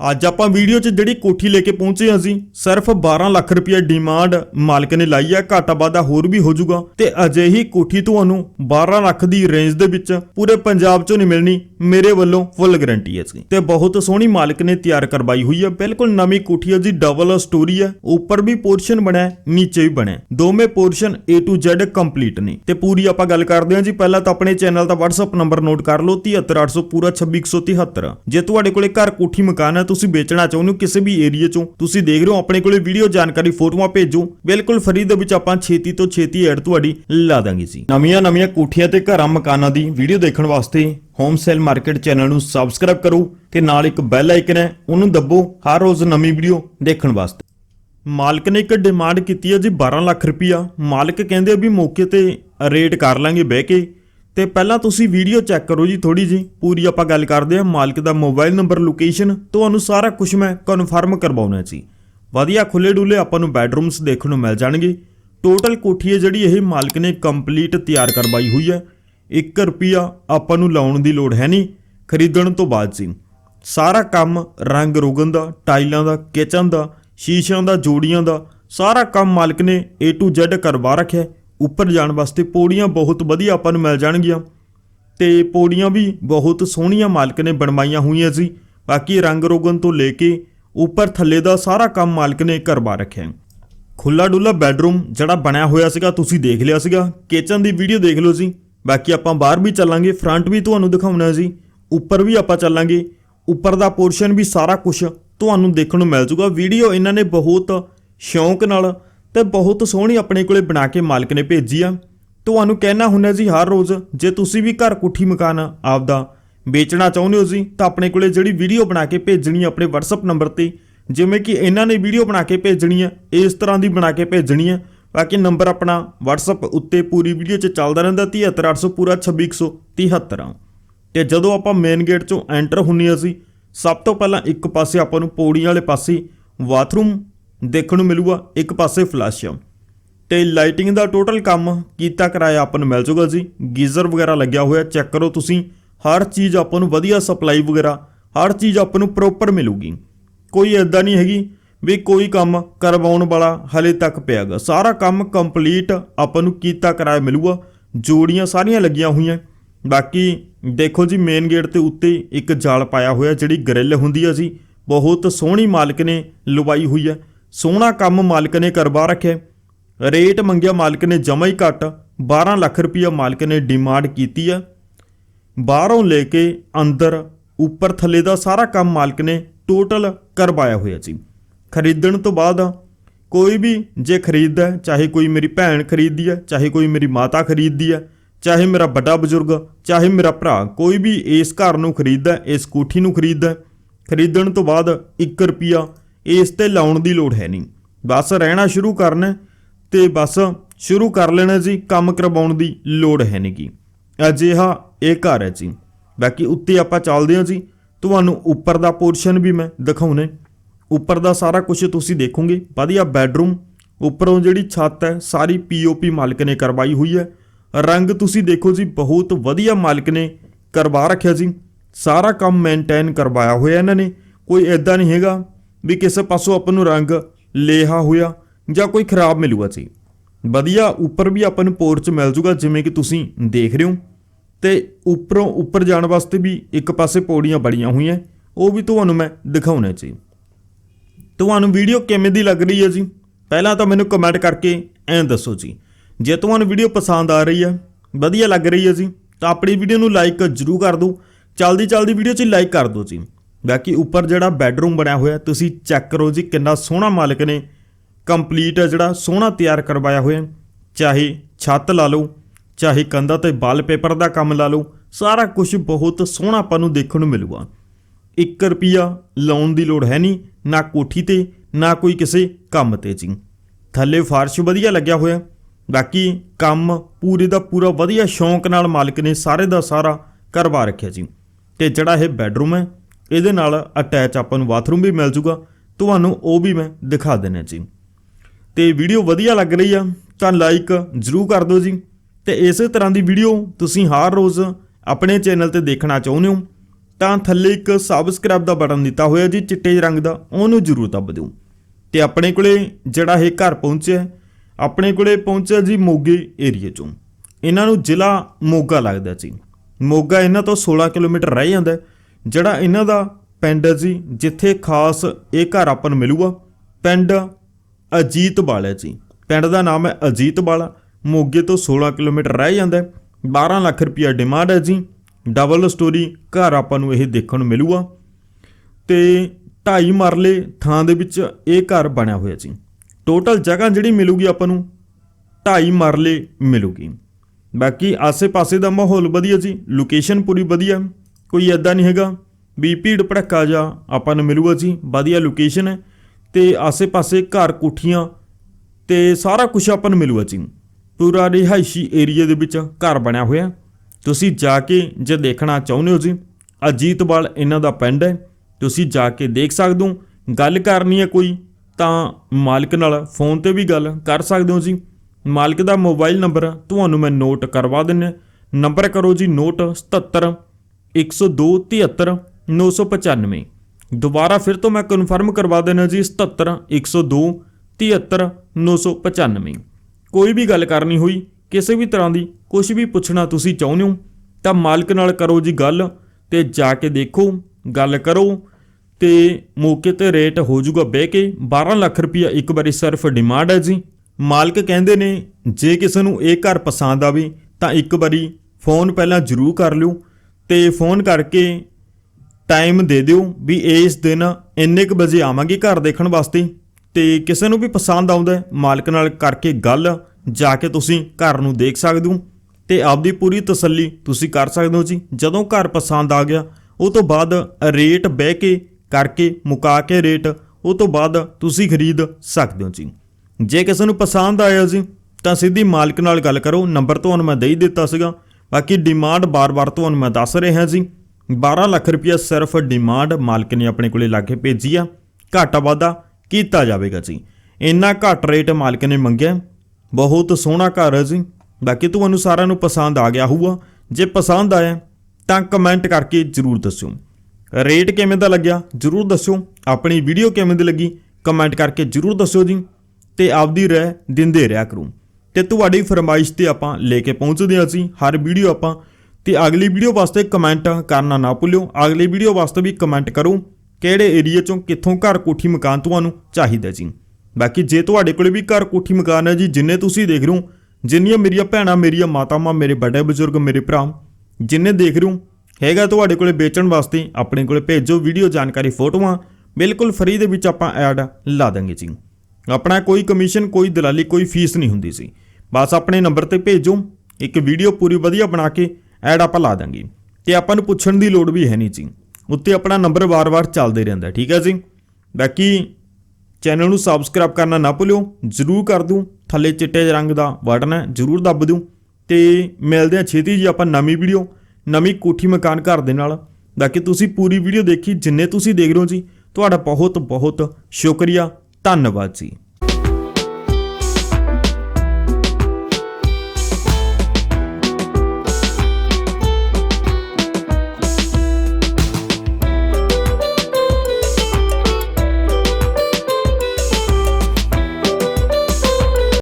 ਅੱਜ ਆਪਾਂ ਵੀਡੀਓ 'ਚ ਜਿਹੜੀ ਕੋਠੀ ਲੈ ਕੇ ਪਹੁੰਚੇ ਹਾਂ ਅਸੀਂ, ਸਿਰਫ 12 ਲੱਖ ਰੁਪਏ ਡਿਮਾਂਡ ਮਾਲਕ ਨੇ ਲਾਈ ਹੈ ਘਾਟਾ ਵਾਧਾ ਹੋਰ ਵੀ ਹੋ ਜਾਊਗਾ ਤੇ ਅਜਿਹੀ ਕੋਠੀ ਤੁਹਾਨੂੰ 12 ਲੱਖ ਦੀ ਰੇਂਜ ਦੇ ਵਿੱਚ ਪੂਰੇ ਪੰਜਾਬ 'ਚੋਂ ਨਹੀਂ ਮਿਲਣੀ, ਮੇਰੇ ਵੱਲੋਂ ਫੁੱਲ ਗਾਰੰਟੀ ਹੈ ਜੀ ਤੇ ਬਹੁਤ ਸੋਹਣੀ ਮਾਲਕ ਨੇ ਤਿਆਰ ਕਰਵਾਈ ਹੋਈ ਹੈ ਬਿਲਕੁਲ ਨਵੀਂ ਕੋਠੀ ਹੈ ਜੀ ਡਬਲ ਸਟੋਰੀ ਹੈ ਉੱਪਰ ਵੀ ਪੋਰਸ਼ਨ ਬਣਿਆ, ਨੀਚੇ ਵੀ ਬਣਿਆ। ਦੋਵੇਂ portion A to Z complete ਨੇ। ਤੇ ਪੂਰੀ ਆਪਾਂ ਗੱਲ ਕਰਦੇ ਹਾਂ ਜੀ, ਪਹਿਲਾਂ ਤਾਂ ਆਪਣੇ ਚੈਨਲ ਦਾ WhatsApp ਨੰਬਰ ਨੋਟ ਕਰ ਲਓ 73800 ਪੂਰਾ 26173 ਜੇ ਤੁਹਾਡੇ ਕੋਲੇ ਘਰ ਕੋਠੀ ਮਕਾਨ ਹੈ ਤੁਸੀਂ ਵੇਚਣਾ ਚਾਹੁੰਦੇ ਹੋ ਕਿਸੇ ਵੀ ਏਰੀਆ ਚੋਂ, ਤੁਸੀਂ ਦੇਖ ਰਹੇ ਹੋ ਆਪਣੇ ਕੋਲੇ ਵੀਡੀਓ ਜਾਣਕਾਰੀ, ਫੋਟੋਆਂ ਭੇਜੋ। ਬਿਲਕੁਲ ਫਰੀ ਦੇ ਵਿੱਚ ਆਪਾਂ ਛੇਤੀ ਤੋਂ ਛੇਤੀ ਐਡ ਤੁਹਾਡੀ ਲਾ ਦਾਂਗੇ ਜੀ। ਨਵੀਆਂ ਨਵੀਆਂ ਕੋਠੀਆਂ ਤੇ ਘਰਾਂ ਮਕਾਨਾਂ ਦੀ ਵੀਡੀਓ ਦੇਖਣ ਵਾਸਤੇ ਹੋਮ ਸੇਲ ਮਾਰਕੀਟ ਚੈਨਲ ਨੂੰ ਸਬਸਕ੍ਰਾਈਬ ਕਰੋ ਤੇ ਨਾਲ ਇੱਕ ਬੈਲ ਆਈਕਨ ਹੈ, ਉਹਨੂੰ ਦੱਬੋ ਹਰ ਰੋਜ਼ ਨਵੀਂ ਵੀਡੀਓ ਦੇਖਣ ਵਾਸਤੇ। ਮਾਲਕ ਨੇ ਇੱਕ ਡਿਮਾਂਡ ਕੀਤੀ ਹੈ ਜੀ 12 ਲੱਖ ਰੁਪਈਆ। ਮਾਲਕ ਕਹਿੰਦੇ ਆ ਵੀ ਮੌਕੇ ਤੇ ਰੇਟ ਕਰ ਲਾਂਗੇ ਬਹਿ ਕੇ। ਤੇ ਪਹਿਲਾਂ ਤੁਸੀਂ ਵੀਡੀਓ ਚੈੱਕ ਕਰੋ ਜੀ ਥੋੜੀ ਜੀ ਪੂਰੀ ਆਪਾਂ ਗੱਲ ਕਰਦੇ ਹਾਂ। ਮਾਲਕ ਦਾ ਮੋਬਾਈਲ ਨੰਬਰ, ਲੋਕੇਸ਼ਨ, ਤੁਹਾਨੂੰ ਸਾਰਾ ਕੁਝ ਮੈਂ ਕਨਫਰਮ ਕਰਵਾਉਣਾ ਜੀ। ਵਧੀਆ ਖੁੱਲੇ ਡੁੱਲੇ ਆਪਾਂ ਨੂੰ ਬੈਡਰੂਮਸ ਦੇਖਣ ਨੂੰ ਮਿਲ ਜਾਣਗੇ। ਟੋਟਲ ਕੋਠੀ ਹੈ ਜਿਹੜੀ, ਇਹ ਮਾਲਕ ਨੇ ਕੰਪਲੀਟ ਤਿਆਰ ਕਰਵਾਈ ਹੋਈ ਹੈ। 1 ਰੁਪਿਆ ਆਪਾਂ ਨੂੰ ਲਾਉਣ ਦੀ ਲੋੜ ਹੈ ਨਹੀਂ। ਖਰੀਦਣ ਤੋਂ ਬਾਅਦ ਸੀ ਸਾਰਾ ਕੰਮ ਰੰਗ ਰੋਗਨ ਦਾ, ਟਾਈਲਾਂ ਦਾ ਕਿਚਨ ਦਾ, ਸ਼ੀਸ਼ਿਆਂ ਦਾ, ਜੋੜੀਆਂ ਦਾ, ਸਾਰਾ ਕੰਮ ਮਾਲਕ ਨੇ A to Z ਕਰਵਾ ਰੱਖਿਆ ਉੱਪਰ ਜਾਣ ਵਾਸਤੇ ਪੌੜੀਆਂ ਬਹੁਤ ਵਧੀਆ ਆਪਾਂ ਨੂੰ ਮਿਲ ਜਾਣਗੀਆਂ। ਤੇ ਪੌੜੀਆਂ ਵੀ ਬਹੁਤ ਸੋਹਣੀਆਂ ਮਾਲਕ ਨੇ ਬਣਵਾਈਆਂ ਹੋਈਆਂ ਸੀ। ਬਾਕੀ ਰੰਗ ਰੋਗਨ ਤੋਂ ਲੈ ਕੇ ਉੱਪਰ ਥੱਲੇ ਦਾ ਸਾਰਾ ਕੰਮ ਮਾਲਕ ਨੇ ਕਰਵਾ ਰੱਖਿਆ ਹੈ। ਖੁੱਲਾ ਡੁੱਲਾ ਬੈੱਡਰੂਮ ਜਿਹੜਾ ਬਣਿਆ ਹੋਇਆ ਸੀਗਾ, ਤੁਸੀਂ ਦੇਖ ਲਿਆ ਸੀਗਾ। ਕਿਚਨ ਦੀ ਵੀਡੀਓ ਦੇਖ ਲਓ ਜੀ। ਬਾਕੀ ਆਪਾਂ ਬਾਹਰ ਵੀ ਚੱਲਾਂਗੇ ਫਰੰਟ ਵੀ ਤੁਹਾਨੂੰ ਦਿਖਾਉਣਾ ਜੀ। ਉੱਪਰ ਵੀ ਆਪਾਂ ਚੱਲਾਂਗੇ। ਉੱਪਰ ਦਾ ਪੋਰਸ਼ਨ ਵੀ ਸਾਰਾ ਕੁਝ ਤੁਹਾਨੂੰ ਦੇਖਣ ਨੂੰ ਮਿਲ ਜੂਗਾ ਵੀਡੀਓ ਇਹਨਾਂ ਨੇ ਬਹੁਤ ਸ਼ੌਂਕ ਨਾਲ ਤੇ ਬਹੁਤ ਸੋਹਣੀ ਆਪਣੇ ਕੋਲੇ ਬਣਾ ਕੇ ਮਾਲਕ ਨੇ ਭੇਜੀ ਆ। ਤੁਹਾਨੂੰ ਕਹਿਣਾ ਹੁੰਦਾ ਜੀ ਹਰ ਰੋਜ਼, ਜੇ ਤੁਸੀਂ ਵੀ ਘਰ ਕੋਠੀ ਮਕਾਨ ਆਪਦਾ ਵੇਚਣਾ ਚਾਹੁੰਦੇ ਹੋ ਜੀ, ਤਾਂ ਆਪਣੇ ਕੋਲੇ ਜਿਹੜੀ ਵੀਡੀਓ ਬਣਾ ਕੇ ਭੇਜਣੀ ਹੈ ਆਪਣੇ WhatsApp ਨੰਬਰ ਤੇ। ਜਿਵੇਂ ਕਿ ਇਹਨਾਂ ਨੇ ਵੀਡੀਓ ਬਣਾ ਕੇ ਭੇਜਣੀ ਹੈ ਇਸ ਤਰ੍ਹਾਂ ਦੀ ਬਣਾ ਕੇ ਭੇਜਣੀ ਹੈ ਬਾਕੀ ਨੰਬਰ ਆਪਣਾ WhatsApp ਉੱਤੇ ਪੂਰੀ ਵੀਡੀਓ 'ਚ ਚੱਲਦਾ ਰਹਿੰਦਾ 73800 ਪੂਰਾ 26173 ਤੇ ਜਦੋਂ ਆਪਾਂ ਮੇਨ ਗੇਟ 'ਚੋਂ ਐਂਟਰ ਹੁੰਨੇ ਅਸੀਂ ਸਭ ਤੋਂ ਪਹਿਲਾਂ ਇੱਕ ਪਾਸੇ ਆਪਾਂ ਨੂੰ ਪੌੜੀ ਵਾਲੇ ਪਾਸੇ ਬਾਥਰੂਮ ਦੇਖਣ ਨੂੰ ਮਿਲੂਗਾ ਇੱਕ ਪਾਸੇ ਫਲੱਸ਼ ਤੇ ਲਾਈਟਿੰਗ ਦਾ ਟੋਟਲ ਕੰਮ ਕੀਤਾ ਕਰਾਇਆ ਆਪਾਂ ਨੂੰ ਮਿਲ ਜੂਗਾ ਜੀ। ਗੀਜ਼ਰ ਵਗੈਰਾ ਲੱਗਿਆ ਹੋਇਆ ਚੈੱਕ ਕਰੋ ਤੁਸੀਂ। ਹਰ ਚੀਜ਼ ਆਪਾਂ ਨੂੰ ਵਧੀਆ ਸਪਲਾਈ ਵਗੈਰਾ, ਹਰ ਚੀਜ਼ ਆਪਾਂ ਨੂੰ ਪ੍ਰੋਪਰ ਮਿਲੂਗੀ। ਕੋਈ ਐਦਾਂ ਨਹੀਂ ਹੈਗੀ ਵੀ ਕੋਈ ਕੰਮ ਕਰਵਾਉਣ ਵਾਲਾ ਹਲੇ ਤੱਕ ਪਿਆਗਾ। ਸਾਰਾ ਕੰਮ ਕੰਪਲੀਟ ਆਪਾਂ ਨੂੰ ਕੀਤਾ ਕਰਾਇਆ ਮਿਲੂਗਾ। ਜੋੜੀਆਂ ਸਾਰੀਆਂ ਲੱਗੀਆਂ ਹੋਈਆਂ। ਬਾਕੀ ਦੇਖੋ ਜੀ ਮੇਨ ਗੇਟ ਤੇ ਉੱਤੇ ਇੱਕ ਜਾਲ ਪਾਇਆ ਹੋਇਆ ਜਿਹੜੀ ਗ੍ਰਿਲ ਹੁੰਦੀ ਆ ਜੀ। ਬਹੁਤ ਸੋਹਣੀ ਮਾਲਕ ਨੇ ਲਵਾਈ ਹੋਈ ਹੈ ਸੋਹਣਾ ਕੰਮ ਮਾਲਕ ਨੇ ਕਰਵਾ ਰੱਖਿਆ। ਰੇਟ ਮੰਗਿਆ ਮਾਲਕ ਨੇ ਜਮਾ ਹੀ ਘੱਟ 12 ਲੱਖ ਰੁਪਈਆ ਮਾਲਕ ਨੇ ਡਿਮਾਂਡ ਕੀਤੀ ਆ। ਬਾਹਰੋਂ ਲੈ ਕੇ ਅੰਦਰ, ਉੱਪਰ ਥੱਲੇ ਦਾ ਸਾਰਾ ਕੰਮ ਮਾਲਕ ਨੇ ਟੋਟਲ ਕਰਵਾਇਆ ਹੋਇਆ ਜੀ ਖਰੀਦਣ ਤੋਂ ਬਾਅਦ ਕੋਈ ਵੀ ਜੇ ਖਰੀਦਦਾ, ਚਾਹੇ ਕੋਈ ਮੇਰੀ ਭੈਣ ਖਰੀਦਦੀ ਹੈ ਚਾਹੇ ਕੋਈ ਮੇਰੀ ਮਾਤਾ ਖਰੀਦਦੀ ਹੈ ਚਾਹੇ ਮੇਰਾ ਵੱਡਾ ਬਜ਼ੁਰਗ, ਚਾਹੇ ਮੇਰਾ ਭਰਾ, ਕੋਈ ਵੀ ਇਸ ਘਰ ਨੂੰ ਖਰੀਦਦਾ, ਇਸ ਕੋਠੀ ਨੂੰ ਖਰੀਦਦਾ, ਖਰੀਦਣ ਤੋਂ ਬਾਅਦ 1 ਰੁਪਿਆ ਇਸ ਤੇ ਲਾਉਣ ਦੀ ਲੋੜ ਹੈ ਨਹੀਂ। ਬਸ ਰਹਿਣਾ ਸ਼ੁਰੂ ਕਰਨਾ ਹੈ ਤੇ ਬਸ ਸ਼ੁਰੂ ਕਰ ਲੈਣਾ ਜੀ, ਕੰਮ ਕਰਵਾਉਣ ਦੀ ਲੋੜ ਹੈ ਨਹੀਂ ਨਹੀਂਗੀ ਅਜਿਹਾ ਇਹ ਘਰ ਹੈ ਜੀ। ਬਾਕੀ ਉੱਤੇ ਆਪਾਂ ਚੱਲਦੇ ਹਾਂ ਜੀ। ਤੁਹਾਨੂੰ ਉੱਪਰ ਦਾ ਪੋਰਸ਼ਨ ਵੀ ਮੈਂ ਦਿਖਾਉਣਾ ਉੱਪਰ ਦਾ ਸਾਰਾ ਕੁਝ ਤੁਸੀਂ ਦੇਖੋਗੇ। ਵਧੀਆ ਬੈੱਡਰੂਮ, ਉੱਪਰੋਂ ਜਿਹੜੀ ਛੱਤ ਹੈ, ਸਾਰੀ ਪੀਓਪੀ ਮਾਲਕ ਨੇ ਕਰਵਾਈ ਹੋਈ ਹੈ। ਰੰਗ ਤੁਸੀਂ ਦੇਖੋ ਜੀ, ਬਹੁਤ ਵਧੀਆ ਮਾਲਕ ਨੇ ਕਰਵਾ ਰੱਖਿਆ ਜੀ। ਸਾਰਾ ਕੰਮ ਮੇਨਟੇਨ ਕਰਵਾਇਆ ਹੋਇਆ ਇਹਨਾਂ ਨੇ। ਕੋਈ ਐਦਾਂ ਨਹੀਂ ਹੈਗਾ। ਵੀ ਕਿਸੇ ਪਾਸੋਂ ਆਪਾਂ ਨੂੰ ਰੰਗ ਲੇਹਾ ਹੋਇਆ ਜਾਂ ਕੋਈ ਖਰਾਬ ਮਿਲੂਗਾ ਜੀ ਵਧੀਆ, ਉੱਪਰ ਵੀ ਆਪਾਂ ਨੂੰ ਪੋਰਚ ਮਿਲ ਜੂਗਾ, ਜਿਵੇਂ ਕਿ ਤੁਸੀਂ ਦੇਖ ਰਹੇ ਹੋ। ਤੇ ਉੱਪਰੋਂ ਉੱਪਰ ਜਾਣ ਵਾਸਤੇ ਵੀ ਇੱਕ ਪਾਸੇ ਪੌੜੀਆਂ ਬੜੀਆਂ ਹੋਈਆਂ, ਉਹ ਵੀ ਤੁਹਾਨੂੰ ਮੈਂ ਦਿਖਾਉਣਾ ਜੀ। ਤੁਹਾਨੂੰ ਵੀਡੀਓ ਕਿਵੇਂ ਦੀ ਲੱਗ ਰਹੀ ਹੈ ਜੀ? ਪਹਿਲਾਂ ਤਾਂ ਮੈਨੂੰ ਕਮੈਂਟ ਕਰਕੇ ਐਂ ਦੱਸੋ ਜੀ। ਜੇ ਤੁਹਾਨੂੰ ਵੀਡੀਓ ਪਸੰਦ ਆ ਰਹੀ ਹੈ, ਵਧੀਆ ਲੱਗ ਰਹੀ ਹੈ ਜੀ, ਤਾਂ ਆਪਣੀ ਵੀਡੀਓ ਨੂੰ ਲਾਈਕ ਜ਼ਰੂਰ ਕਰ ਦਿਓ। ਚਲਦੀ ਚਲਦੀ ਵੀਡੀਓ 'ਚ ਲਾਈਕ ਕਰ ਦਿਓ ਜੀ। ਬਾਕੀ ਉੱਪਰ ਜਿਹੜਾ ਬੈੱਡਰੂਮ ਬਣਿਆ ਹੋਇਆ, ਤੁਸੀਂ ਚੈੱਕ ਕਰੋ ਜੀ ਕਿੰਨਾ ਸੋਹਣਾ ਮਾਲਕ ਨੇ। ਕੰਪਲੀਟ ਹੈ ਜਿਹੜਾ ਸੋਹਣਾ ਤਿਆਰ ਕਰਵਾਇਆ ਹੋਇਆ। ਚਾਹੇ ਛੱਤ ਲਾ ਲਓ, ਚਾਹੇ ਕੰਧਾਂ ਤੇ ਵਾਲਪੇਪਰ ਦਾ ਕੰਮ ਲਾ ਲਓ, ਸਾਰਾ ਕੁਝ ਬਹੁਤ ਸੋਹਣਾ ਆਪਾਂ ਨੂੰ ਦੇਖਣ ਨੂੰ ਮਿਲੂਗਾ। 1 ਰੁਪਿਆ ਲਾਉਣ ਦੀ ਲੋੜ ਹੈ ਨਹੀਂ, ਨਾ ਕੋਠੀ ਤੇ, ਨਾ ਕੋਈ ਕਿਸੇ ਕੰਮ ਤੇ ਜੀ। ਥੱਲੇ ਫਾਰਸ਼ ਵਧੀਆ ਲੱਗਿਆ ਹੋਇਆ। ਬਾਕੀ ਕੰਮ ਪੂਰੇ ਦਾ ਪੂਰਾ ਵਧੀਆ ਸ਼ੌਂਕ ਨਾਲ ਮਾਲਕ ਨੇ ਸਾਰੇ ਦਾ ਸਾਰਾ ਕਰਵਾ ਰੱਖਿਆ ਜੀ। ਤੇ ਜਿਹੜਾ ਇਹ ਬੈੱਡਰੂਮ ਹੈ ਇਹਦੇ ਨਾਲ ਅਟੈਚ ਆਪਾਂ ਨੂੰ ਬਾਥਰੂਮ ਵੀ ਮਿਲ ਜੂਗਾ। ਤੁਹਾਨੂੰ ਉਹ ਵੀ ਮੈਂ ਦਿਖਾ ਦਿੰਨਾ ਜੀ। ਤੇ ਵੀਡੀਓ ਵਧੀਆ ਲੱਗ ਰਹੀ ਆ, ਤਾਂ ਲਾਈਕ ਜ਼ਰੂਰ ਕਰ ਦਿਓ ਜੀ। ਤੇ ਇਸੇ ਤਰ੍ਹਾਂ ਦੀ ਵੀਡੀਓ ਤੁਸੀਂ ਹਰ ਰੋਜ਼ ਆਪਣੇ ਚੈਨਲ ਤੇ ਦੇਖਣਾ ਚਾਹੁੰਦੇ ਹੋ, ਤਾਂ ਥੱਲੇ ਇੱਕ ਸਬਸਕ੍ਰਾਈਬ ਦਾ ਬਟਨ ਦਿੱਤਾ ਹੋਇਆ ਜੀ, ਚਿੱਟੇ ਰੰਗ ਦਾ, ਉਹਨੂੰ ਜ਼ਰੂਰ ਦੱਬ ਦਿਓ। ਤੇ ਆਪਣੇ ਕੋਲੇ ਜਿਹੜਾ ਇਹ ਘਰ ਪਹੁੰਚਿਆ, ਆਪਣੇ ਕੋਲੇ ਪਹੁੰਚਿਆ ਜੀ ਮੋਗੇ ਏਰੀਆ ਚੋਂ। ਇਹਨਾਂ ਨੂੰ ਜ਼ਿਲ੍ਹਾ ਮੋਗਾ ਲੱਗਦਾ ਜੀ। ਮੋਗਾ ਇਹਨਾਂ ਤੋਂ 16 ਕਿਲੋਮੀਟਰ ਰਹਿ ਜਾਂਦਾ ਜਿਹੜਾ ਇਹਨਾਂ ਦਾ ਪਿੰਡ ਹੈ ਜੀ ਜਿੱਥੇ ਖਾਸ ਇਹ ਘਰ ਆਪਾਂ ਨੂੰ ਮਿਲੂਗਾ, ਪਿੰਡ ਅਜੀਤਵਾਲ ਹੈ ਜੀ। ਪਿੰਡ ਦਾ ਨਾਮ ਹੈ ਅਜੀਤ ਵਾਲਾ ਮੋਗੇ ਤੋਂ 16 ਕਿਲੋਮੀਟਰ ਰਹਿ ਜਾਂਦਾ ਹੈ। 12 ਲੱਖ ਰੁਪਇਆ ਡਿਮਾਂਡ ਹੈ ਜੀ। ਡਬਲ ਸਟੋਰੀ ਘਰ ਆਪਾਂ ਨੂੰ ਇਹ ਦੇਖਣ ਨੂੰ ਮਿਲੂਗਾ। ਤੇ 2.5 ਮਰਲੇ ਥਾਂ ਦੇ ਵਿੱਚ ਇਹ ਘਰ ਬਣਿਆ ਹੋਇਆ ਜੀ। ਟੋਟਲ ਜਗ੍ਹਾ ਜਿਹੜੀ ਮਿਲੂਗੀ ਆਪਾਂ ਨੂੰ 2.5 ਮਰਲੇ ਮਿਲੂਗੀ। ਬਾਕੀ ਆਸੇ-ਪਾਸੇ ਦਾ ਮਾਹੌਲ ਵਧੀਆ ਜੀ। ਲੋਕੇਸ਼ਨ ਪੂਰੀ ਵਧੀਆ। ਕੋਈ ਐਦਾਂ ਨਹੀਂ ਹੈਗਾ ਵੀ ਭੀੜ ਭੜੱਕਾ ਜਾ ਆਪਾਂ ਨੂੰ ਮਿਲੂਗਾ ਜੀ, ਵਧੀਆ ਲੋਕੇਸ਼ਨ ਹੈ ਤੇ ਆਸੇ-ਪਾਸੇ ਘਰ ਕੋਠੀਆਂ ਤੇ ਸਾਰਾ ਕੁਝ ਆਪਾਂ ਨੂੰ ਮਿਲੂਗਾ ਜੀ। ਪੂਰਾ ਰਿਹਾਇਸ਼ੀ ਏਰੀਆ ਦੇ ਵਿੱਚ ਘਰ ਬਣਿਆ ਹੋਇਆ। ਤੁਸੀਂ ਜਾ ਕੇ ਜੇ ਦੇਖਣਾ ਚਾਹੁੰਦੇ ਹੋ ਜੀ, ਅਜੀਤਵਾਲ ਇਹਨਾਂ ਦਾ ਪਿੰਡ ਹੈ। ਤੁਸੀਂ ਜਾ ਕੇ ਦੇਖ ਸਕਦੇ ਹੋ। ਗੱਲ ਕਰਨੀ ਹੈ ਕੋਈ, ਤਾਂ ਮਾਲਕ ਨਾਲ ਫੋਨ ਤੇ ਵੀ ਗੱਲ ਕਰ ਸਕਦੇ ਹੋ ਜੀ। ਮਾਲਕ ਦਾ ਮੋਬਾਈਲ ਨੰਬਰ, ਤੁਹਾਨੂੰ ਮੈਂ ਨੋਟ ਕਰਵਾ ਦਿੰਨੇ ਨੰਬਰ ਕਰੋ ਜੀ ਨੋਟ 77 102 73 995 ਦੁਬਾਰਾ ਫਿਰ ਤੋਂ ਮੈਂ ਕਨਫਰਮ ਕਰਵਾ ਦੇਣਾ ਜੀ 77 102 73 995 ਕੋਈ ਵੀ ਗੱਲ ਕਰਨੀ ਹੋਈ, ਕਿਸੇ ਵੀ ਤਰ੍ਹਾਂ ਦੀ ਕੁਝ ਵੀ ਪੁੱਛਣਾ ਤੁਸੀਂ ਚਾਹੁੰਦੇ ਹੋ, ਤਾਂ ਮਾਲਕ ਨਾਲ ਕਰੋ ਜੀ ਗੱਲ ਤੇ ਜਾ ਕੇ ਦੇਖੋ, ਗੱਲ ਕਰੋ ਤੇ ਮੌਕੇ ਤੇ ਰੇਟ ਹੋ ਜਾਊਗਾ ਬਹਿ ਕੇ 12 ਲੱਖ ਰੁਪਇਆ ਇੱਕ ਵਾਰੀ ਸਿਰਫ ਡਿਮਾਂਡ ਹੈ ਜੀ। ਮਾਲਕ ਕਹਿੰਦੇ ਨੇ, ਜੇ ਕਿਸੇ ਨੂੰ ਇਹ ਘਰ ਪਸੰਦ ਆਵੇ, ਤਾਂ ਇੱਕ ਵਾਰੀ ਫੋਨ ਪਹਿਲਾਂ ਜ਼ਰੂਰ ਕਰ ਲਿਓ। ਤੇ ਫੋਨ ਕਰਕੇ ਟਾਈਮ ਦੇ ਦਿਓ ਵੀ ਇਸ ਦਿਨ ਇੰਨੇ ਕੁ ਵਜੇ ਆਵਾਂਗੇ ਘਰ ਦੇਖਣ ਵਾਸਤੇ। ਤੇ ਕਿਸੇ ਨੂੰ ਵੀ ਪਸੰਦ ਆਉਂਦਾ ਮਾਲਕ ਨਾਲ ਕਰਕੇ ਗੱਲ ਜਾ ਕੇ ਤੁਸੀਂ ਘਰ ਨੂੰ ਦੇਖ ਸਕਦੇ ਹੋ। ਤੇ ਆਪਦੀ ਪੂਰੀ ਤਸੱਲੀ ਤੁਸੀਂ ਕਰ ਸਕਦੇ ਹੋ ਜੀ। ਜਦੋਂ ਘਰ ਪਸੰਦ ਆ ਗਿਆ, ਉਹ ਤੋਂ ਬਾਅਦ ਰੇਟ ਬਹਿ ਕੇ ਕਰਕੇ ਮੁਕਾ ਕੇ ਰੇਟ, ਉਹ ਤੋਂ ਬਾਅਦ ਤੁਸੀਂ ਖਰੀਦ ਸਕਦੇ ਹੋ ਜੀ। ਜੇ ਕਿਸੇ ਨੂੰ ਪਸੰਦ ਆਇਆ ਜੀ, ਤਾਂ ਸਿੱਧੀ ਮਾਲਕ ਨਾਲ ਗੱਲ ਕਰੋ। ਨੰਬਰ ਤੁਹਾਨੂੰ ਮੈਂ ਦੇ ਹੀ ਦਿੱਤਾ ਸੀਗਾ। ਬਾਕੀ ਡਿਮਾਂਡ ਬਾਰ-ਬਾਰ ਤੁਹਾਨੂੰ ਮੈਂ ਦੱਸ ਰਿਹਾ ਜੀ। 12 ਲੱਖ ਰੁਪਇਆ ਸਿਰਫ ਡਿਮਾਂਡ ਮਾਲਕ ਨੇ ਆਪਣੇ ਕੋਲੇ ਲਾ ਕੇ ਭੇਜੀ ਆ। ਘਾਟਾ ਵਾਧਾ ਕੀਤਾ ਜਾਵੇਗਾ ਜੀ। ਇੰਨਾ ਘੱਟ ਰੇਟ ਮਾਲਕ ਨੇ ਮੰਗਿਆ। ਬਹੁਤ ਸੋਹਣਾ ਘਰ ਹੈ ਜੀ। ਬਾਕੀ ਤੁਹਾਨੂੰ ਸਾਰਿਆਂ ਨੂੰ ਪਸੰਦ ਆ ਗਿਆ ਹੋਊਗਾ। ਜੇ ਪਸੰਦ ਆਇਆ, ਤਾਂ ਕਮੈਂਟ ਕਰਕੇ ਜਰੂਰ ਦੱਸਿਓ। ਰੇਟ ਕਿਵੇਂ ਦਾ ਲੱਗਿਆ, ਜਰੂਰ ਦੱਸਿਓ। ਆਪਣੀ ਵੀਡੀਓ ਕਿਵੇਂ ਦੀ ਲੱਗੀ ਕਮੈਂਟ ਕਰਕੇ ਜਰੂਰ ਦੱਸਿਓ ਜੀ। ਤੇ ਆਪਦੀ ਰਹਿ ਦਿੰਦੇ ਰਿਹਾ ਕਰੋ। ਤੇ ਤੁਹਾਡੀ ਫਰਮਾਇਸ਼ ਤੇ ਆਪਾਂ ਲੈ ਕੇ ਪਹੁੰਚਦੇ ਹਾਂ ਅਸੀਂ ਹਰ ਵੀਡੀਓ ਆਪਾਂ। ਤੇ ਅਗਲੀ ਵੀਡੀਓ ਵਾਸਤੇ ਕਮੈਂਟ ਕਰਨਾ ਨਾ ਭੁੱਲਿਓ। ਅਗਲੀ ਵੀਡੀਓ ਵਾਸਤੇ ਵੀ ਕਮੈਂਟ ਕਰੋ ਕਿਹੜੇ ਏਰੀਆ ਚੋਂ ਕਿੱਥੋਂ ਘਰ ਕੋਠੀ ਮਕਾਨ ਤੁਹਾਨੂੰ ਚਾਹੀਦਾ ਜੀ। ਬਾਕੀ ਜੇ ਤੁਹਾਡੇ ਕੋਲੇ ਵੀ ਘਰ ਕੋਠੀ ਮਕਾਨ ਹੈ ਜੀ, ਜਿੰਨੇ ਤੁਸੀਂ ਦੇਖ ਰਹੇ ਹੋ, ਜਿੰਨੀਆਂ ਮੇਰੀਆਂ ਭੈਣਾਂ, ਮੇਰੀਆਂ ਮਾਤਾਵਾਂ ਮੇਰੇ ਵੱਡੇ ਬਜ਼ੁਰਗ, ਮੇਰੇ ਭਰਾ, ਜਿੰਨੇ ਦੇਖ ਰਹੇ ਹੋ, ਹੈਗਾ ਤੁਹਾਡੇ ਕੋਲੇ ਵੇਚਣ ਵਾਸਤੇ, ਆਪਣੇ ਕੋਲੇ ਭੇਜੋ ਵੀਡੀਓ ਜਾਣਕਾਰੀ, ਫੋਟੋਆਂ, ਬਿਲਕੁਲ ਫ੍ਰੀ ਦੇ ਵਿੱਚ ਆਪਾਂ ਐਡ ਲਾ ਦਾਂਗੇ ਜੀ। ਆਪਣਾ ਕੋਈ ਕਮਿਸ਼ਨ ਕੋਈ ਦਲਾਲੀ, ਕੋਈ ਫੀਸ ਨਹੀਂ ਹੁੰਦੀ ਸੀ ਬਸ ਆਪਣੇ ਨੰਬਰ ਤੇ ਭੇਜੋ। ਇੱਕ ਵੀਡੀਓ ਪੂਰੀ ਵਧੀਆ ਬਣਾ ਕੇ ਐਡ ਆਪਾਂ ਲਾ ਦਾਂਗੇ। ਤੇ ਆਪਾਂ ਨੂੰ ਪੁੱਛਣ ਦੀ ਲੋੜ ਵੀ ਹੈ ਨਹੀਂ ਜੀ। ਉੱਤੇ ਆਪਣਾ ਨੰਬਰ ਵਾਰ-ਵਾਰ ਚੱਲਦੇ ਰਹਿੰਦਾ, ਠੀਕ ਹੈ ਜੀ? ਬਾਕੀ ਚੈਨਲ ਨੂੰ ਸਬਸਕ੍ਰਾਈਬ ਕਰਨਾ ਨਾ ਭੁੱਲਿਓ। ਜਰੂਰ ਕਰ ਦਿਓ। ਥੱਲੇ ਚਿੱਟੇ ਰੰਗ ਦਾ ਬਟਨ ਹੈ, ਜਰੂਰ ਦੱਬ ਦਿਓ। ਤੇ ਮਿਲਦੇ ਆ ਛੇਤੀ ਜੀ ਆਪਾਂ ਨਵੀਂ ਵੀਡੀਓ ਨਵੀਂ ਕੋਠੀ ਮਕਾਨ ਘਰ ਦੇ ਨਾਲ। ਬਾਕੀ ਤੁਸੀਂ ਪੂਰੀ ਵੀਡੀਓ ਦੇਖੀ, ਜਿੰਨੇ ਤੁਸੀਂ ਦੇਖ ਰਹੇ ਹੋ ਜੀ, ਤੁਹਾਡਾ ਬਹੁਤ ਬਹੁਤ ਸ਼ੁਕਰੀਆ। ਧੰਨਵਾਦ ਜੀ।